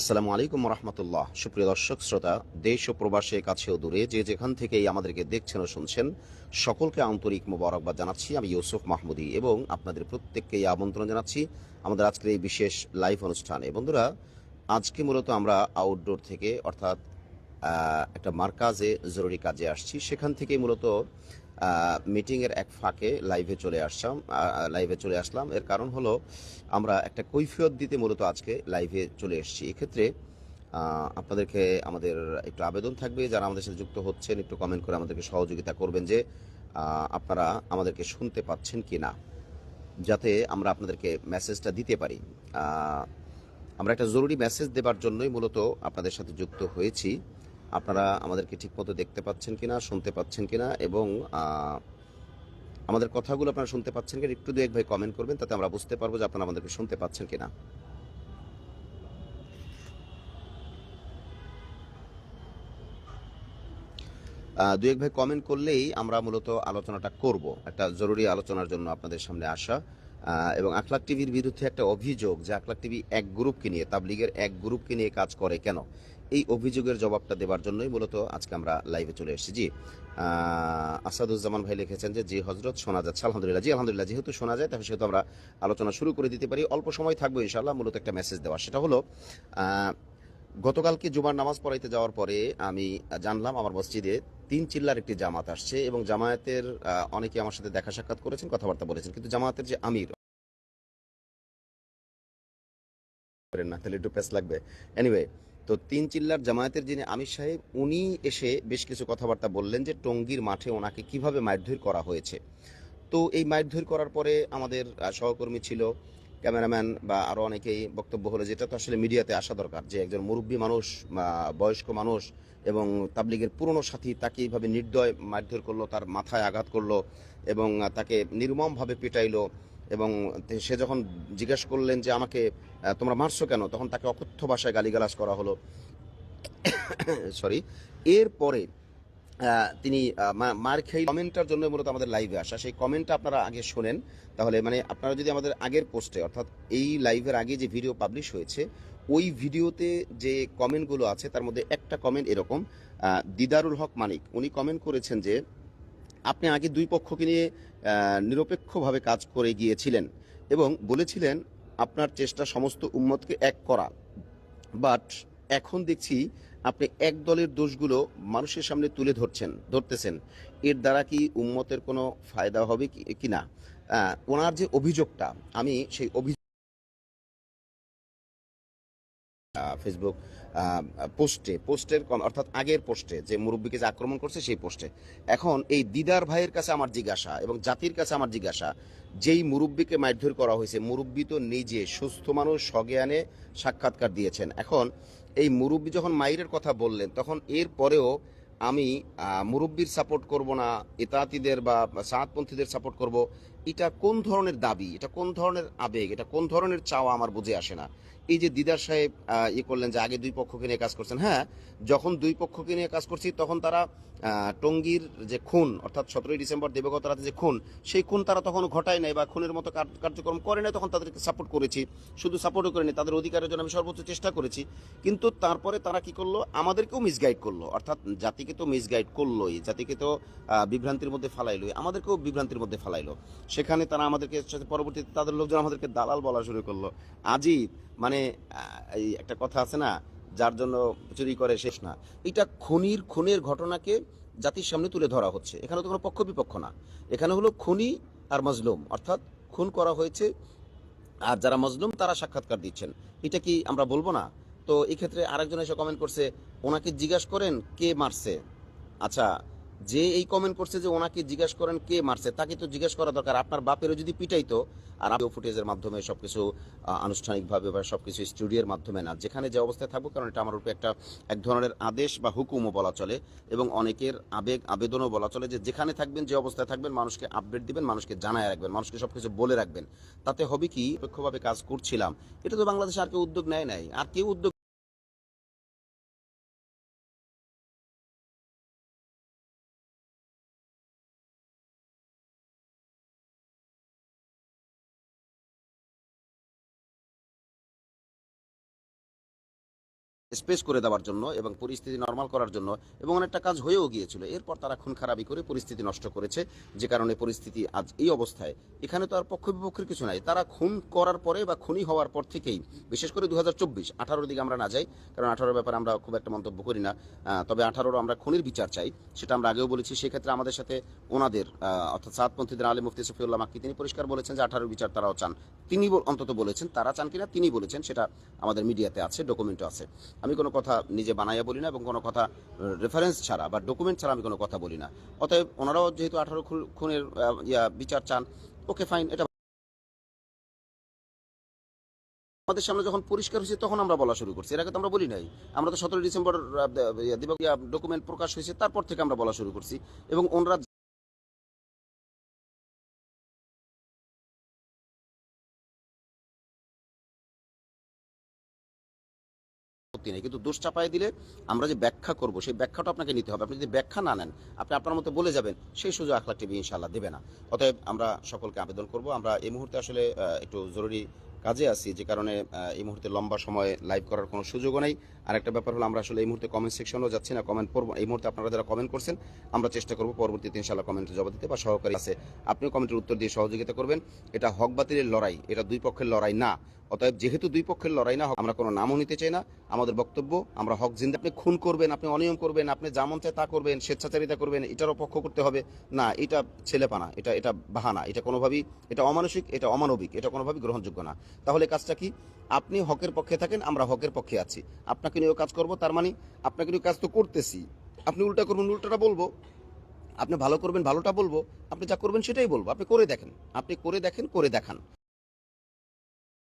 আসসালামু আলাইকুম রহমতুল্লাহ সুপ্রিয় দর্শক, শ্রোতা, দেশ ও প্রবাসে কাছে ও দূরে যে যেখান থেকেই আমাদেরকে দেখছেন ও শুনছেন, সকলকে আন্তরিক মোবারকবাদ জানাচ্ছি। আমি ইউসুফ মাহমুদি এবং আপনাদের প্রত্যেককেই আমন্ত্রণ জানাচ্ছি আমাদের আজকের এই বিশেষ লাইভ অনুষ্ঠানে। বন্ধুরা, আজকে মূলত আমরা আউটডোর থেকে অর্থাৎ একটা মার্কাজে জরুরি কাজে আসছি। সেখান থেকে মূলত মিটিংয়ের এক ফাঁকে লাইভে চলে আসলাম লাইভে চলে আসলাম। এর কারণ হলো, আমরা একটা কৈফিয়ত দিতে মূলত আজকে লাইভে চলে এসেছি। এক্ষেত্রে আপনাদেরকে আমাদের একটু আবেদন থাকবে, যারা আমাদের সাথে যুক্ত হচ্ছেন, একটু কমেন্ট করে আমাদেরকে সহযোগিতা করবেন যে আপনারা আমাদেরকে শুনতে পাচ্ছেন কি না যাতে আমরা আপনাদেরকে মেসেজটা দিতে পারি। আমরা একটা জরুরি মেসেজ দেবার জন্যই মূলত আপনাদের সাথে যুক্ত হয়েছি। আপনারা আমাদেরকে ঠিকমতো দেখতে পাচ্ছেন কিনা, শুনতে পাচ্ছেন কিনা এবং আমাদের কথাগুলো আপনারা শুনতে পাচ্ছেন কিনা, একটু দু এক ভাই কমেন্ট করবেন, তাতে আমরা বুঝতে পারব যে আপনারা আমাদেরকে শুনতে পাচ্ছেন কিনা। দু এক ভাই কমেন্ট করলেই আমরা মূলত আলোচনাটা করব, একটা জরুরি আলোচনার জন্য আপনাদের সামনে আসা। এবং আখলাক টিভির বিরুদ্ধে একটা অভিযোগ যে আখলাক টিভি এক গ্রুপকে নিয়ে, তাবলিগের এক গ্রুপকে নিয়ে কাজ করে কেন? এই অভিযোগের জবাবটা দেবার জন্যই মূলত আজকে আমরা লাইভে চলে এসেছি। জি আসাদুজ্জামান ভাই লিখেছেন যে, জি হজরত শোনা যাচ্ছে, আলহামদুলিল্লাহ, জি, আলহামদুলিল্লাহ, যেহেতু শোনা যায় তাহলে সেহেতু আমরা আলোচনা শুরু করে দিতে পারি। অল্প সময় থাকব ইনশাল্লাহ মূলত একটা মেসেজ দেওয়া সেটা হলো গতকালকে জুমার নামাজ পড়াইতে যাওয়ার পরে আমি জানলাম আমার মসজিদে তিন চিল্লার একটি জামাত আসছে এবং জামায়াতের অনেকে আমার সাথে দেখা সাক্ষাৎ করেছেন, কথাবার্তা বলেছেন। কিন্তু জামায়াতের যে আমির করেন না, তাহলে একটু প্যাস লাগবে। এনিওয়ে তো তিন চিল্লার জামায়াতের যিনি আমির সাহেব, উনি এসে বেশ কিছু কথাবার্তা বললেন যে টঙ্গীর মাঠে ওনাকে কীভাবে মারধর করা হয়েছে। তো এই মারধর করার পরে আমাদের সহকর্মী ছিল, ক্যামেরাম্যান বা আরও অনেকেই বক্তব্য হলো, যেটা তো আসলে মিডিয়াতে আসা দরকার যে একজন মুরব্বী মানুষ বয়স্ক মানুষ এবং তাবলিগের পুরনো সাথী তাকে এইভাবে নির্দয় মারধর করল, তার মাথায় আঘাত করল এবং তাকে নির্মমভাবে পিটাইলো। এবং সে যখন জিজ্ঞেস করলেন যে আমাকে তোমরা মারছো কেন? তখন তাকে অকথ্য ভাষায় গালিগালাজ করা হলো। সরি এরপরে তিনি মার খেয়ে কমেন্টটার জন্য মূলত আমাদের লাইভে আসা। সেই কমেন্টটা আপনারা আগে শোনেন। তাহলে মানে আপনারা যদি আমাদের আগের পোস্টে অর্থাৎ এই লাইভের আগে যে ভিডিও পাবলিশ হয়েছে, ওই ভিডিওতে যে কমেন্টগুলো আছে, তার মধ্যে একটা কমেন্ট এরকম দিদারুল হক মানিক, উনি কমেন্ট করেছেন যে আপনি আগে দুই পক্ষকে নিয়ে নিরপেক্ষভাবে কাজ করে গিয়েছিলেন এবং বলেছিলেন আপনার চেষ্টা সমস্ত উম্মতকে এক করা। বাট এখন দেখছি আপনি এক দলের দোষগুলো মানুষের সামনে তুলে ধরছেন ধরতেছেন। এর দ্বারা কি উম্মতের কোনো ফায়দা হবে কি আহ, ওনার যে অভিযোগটা আমি সেই অভিযোগ ফেসবুক পোস্টে, পোস্টের কম- অর্থাৎ আগের পোস্টে যে মুরব্বীকে যে আক্রমণ করছে সেই পোস্টে। এখন এই দিদার ভাইয়ের কাছে আমার জিজ্ঞাসা এবং জাতির কাছে আমার জিজ্ঞাসা, যেই মুরব্বীকে মারধর করা হয়েছে, মুরব্বী তো নিজে সুস্থ মানুষ সজ্ঞানে সাক্ষাৎকার দিয়েছেন। এখন এই মুরব্বী যখন মাইরের কথা বললেন, তখন এর পরেও আমি মুরব্বীর সাপোর্ট করব না, ইতাতিদের বা সাঁতপন্থীদের সাপোর্ট করব এটা কোন ধরনের দাবি? এটা কোন ধরনের আবেগ? এটা কোন ধরনের চাওয়া? আমার বুঝে আসে না। এই যে দিদার সাহেব ইয়ে করলেন যে আগে দুই পক্ষকে নিয়ে কাজ করছেন। হ্যাঁ যখন দুই পক্ষকে নিয়ে কাজ করছি, তখন তারা টঙ্গীর যে খুন, অর্থাৎ সতেরোই ডিসেম্বর দেবগত রাতে যে খুন, সেই খুন তারা তখন ঘটায় নাই বা খুনের মতো কার- কার্যক্রম করে নাই, তখন তাদেরকে সাপোর্ট করেছি। শুধু সাপোর্টও করিনি, তাদের অধিকারের জন্য আমি সর্বোচ্চ চেষ্টা করেছি। কিন্তু তারপরে তারা কি করল? আমাদেরকেও মিসগাইড করল। অর্থাৎ জাতিকে তো মিসগাইড করলোই, জাতিকে তো বিভ্রান্তির মধ্যে ফালাইলোই। আমাদেরকেও বিভ্রান্তির মধ্যে ফালাইলো। সেখানে তারা আমাদেরকে পরবর্তীতে তাদের লোকজন আমাদেরকে দালাল বলা শুরু করল। আজই মানে এই একটা কথা আছে না যার জন্য চুরি করে শেষ না। এটা খুনির, খুনের ঘটনাকে জাতির সামনে তুলে ধরা হচ্ছে। এখানে তো কোনো পক্ষ বিপক্ষ না। এখানে হলো খুনি আর মজলুম। অর্থাৎ খুন করা হয়েছে আর যারা মজলুম, তারা সাক্ষাৎকার দিচ্ছেন। এটা কি আমরা বলব না? তো এক্ষেত্রে ক্ষেত্রে আরেকজন এসে কমেন্ট করছে, ওনাকে জিজ্ঞাসা করেন, কে মারছে? আচ্ছা যে এই কমেন্ট করছে যে ওনাকে জিজ্ঞাসা করেন কে মারছে তাকে তো জিজ্ঞাসা করা দরকার। আপনার বাপেরও যদি পিটাইতো আর ভিডিও ফুটেজের মাধ্যমে সবকিছু আহ, আনুষ্ঠানিকভাবে বা সবকিছু স্টুডিওর মাধ্যমে না। যেখানে যে অবস্থায় থাকব কারণ এটা আমার উপরে একটা এক ধরনের আদেশ বা হুকুমও বলা চলে এবং অনেকের আবেগ আবেদনও বলা চলে যে যেখানে থাকবেন যে অবস্থায় থাকবেন মানুষকে আপডেট দিবেন মানুষকে জানায় রাখবেন মানুষকে সবকিছু বলে রাখবেন। তাতে হবে কি? পক্ষভাবে কাজ করছিলাম। এটা তো বাংলাদেশে আর কেউ উদ্যোগ নেয় নাই। আর কেউ উদ্যোগ স্পেস করে দেওয়ার জন্য এবং পরিস্থিতি নর্মাল করার জন্য এবং অনেকটা কাজ হয়েও গিয়েছিল। এরপর তারা খুন খারাপি করে পরিস্থিতি নষ্ট করেছে, যে কারণে পরিস্থিতি আজ এই অবস্থায়। এখানে তো আর পক্ষ বিপক্ষের কিছু নাই। তারা খুন করার পরে বা খুনি হওয়ার পর থেকেই, বিশেষ করে দু হাজার চব্বিশ, আঠারোর দিকে আমরা না যাই, কারণ আঠারোর ব্যাপারে আমরা খুব একটা মন্তব্য করি না। তবে আঠারোর আমরা খুনির বিচার চাই, সেটা আমরা আগেও বলেছি। সেক্ষেত্রে আমাদের সাথে ওনাদের অর্থাৎ সাতপন্থীদের আলী মুফতি সফিউল্লাহ মাক্কি, তিনি পরিষ্কার বলেছেন যে আঠারোর বিচার তারাও চান। তিনি অন্তত বলেছেন, তারা চান কিনা তিনি বলেছেন, সেটা আমাদের মিডিয়াতে আছে, ডকুমেন্টও আছে। আমি কোনো কথা নিজে বানাইয়া বলি না এবং কোনো কথা রেফারেন্স ছাড়া বা ডকুমেন্ট ছাড়া আমি কোনো কথা বলি না। অতএব ওনারাও যেহেতু আঠারো খুনের ইয়া, বিচার চান ওকে ফাইন এটা আমাদের সামনে যখন পরিষ্কার হয়েছে তখন আমরা বলা শুরু করছি। এর আগে তো আমরা বলি নাই। আমরা তো সতেরো ডিসেম্বর ডকুমেন্ট প্রকাশ হয়েছে, তারপর থেকে আমরা বলা শুরু করছি। এবং ওনারা আপত্তি নেই। কিন্তু দোষ চাপায় দিলে আমরা যে ব্যাখ্যা করব, সেই ব্যাখ্যাটা আপনাকে নিতে হবে। আপনি যদি ব্যাখ্যা না নেন, আপনি আপনার মতো বলে যাবেন, সেই সুযোগ আখলা টিভি ইনশাল্লাহ দেবে না। অতএব আমরা সকলকে আবেদন করব। আমরা এই মুহূর্তে আসলে একটু জরুরি কাজে আছি, যে কারণে এই মুহূর্তে লম্বা সময় লাইভ করার কোনো সুযোগও নেই। আর একটা ব্যাপার হলো আমরা আসলে এই মুহূর্তে কমেন্ট সেকশনও যাচ্ছি না কমেন্ট পড়ব এই মুহূর্তে আপনারা যারা কমেন্ট করছেন, আমরা চেষ্টা করব পরবর্তীতে ইনশাল্লাহ কমেন্টে জবাব দিতে বা সহকারী আছে। আপনিও কমেন্টের উত্তর দিয়ে সহযোগিতা করবেন। এটা হক বাতিলের লড়াই, এটা দুই পক্ষের লড়াই না। অতএব যেহেতু দুই পক্ষের লড়াই না, আমরা কোনো নামও নিতে চাই না। আমাদের বক্তব্য, আমরা হক জিন্দা আপনি খুন করবেন, আপনি অনিয়ম করবেন, আপনি যা মন চায় তা করবেন, স্বেচ্ছাচারিতা করবেন এটারও পক্ষ করতে হবে। না, এটা ছেলেপানা, এটা এটা বাহানা, এটা কোনোভাবেই এটা অমানসিক, এটা অমানবিক, এটা কোনোভাবেই গ্রহণযোগ্য না। তাহলে কাজটা কি? আপনি হকের পক্ষে থাকেন, আমরা হকের পক্ষে আছি। আপনাকে নিয়েও কাজ করব, তার মানে আপনাকে নিয়ে কাজ তো করতেছি। আপনি উল্টা করবেন, উল্টাটা বলব। আপনি ভালো করবেন, ভালোটা বলব। আপনি যা করবেন সেটাই বলব। আপনি করে দেখেন। আপনি করে দেখেন, করে দেখান।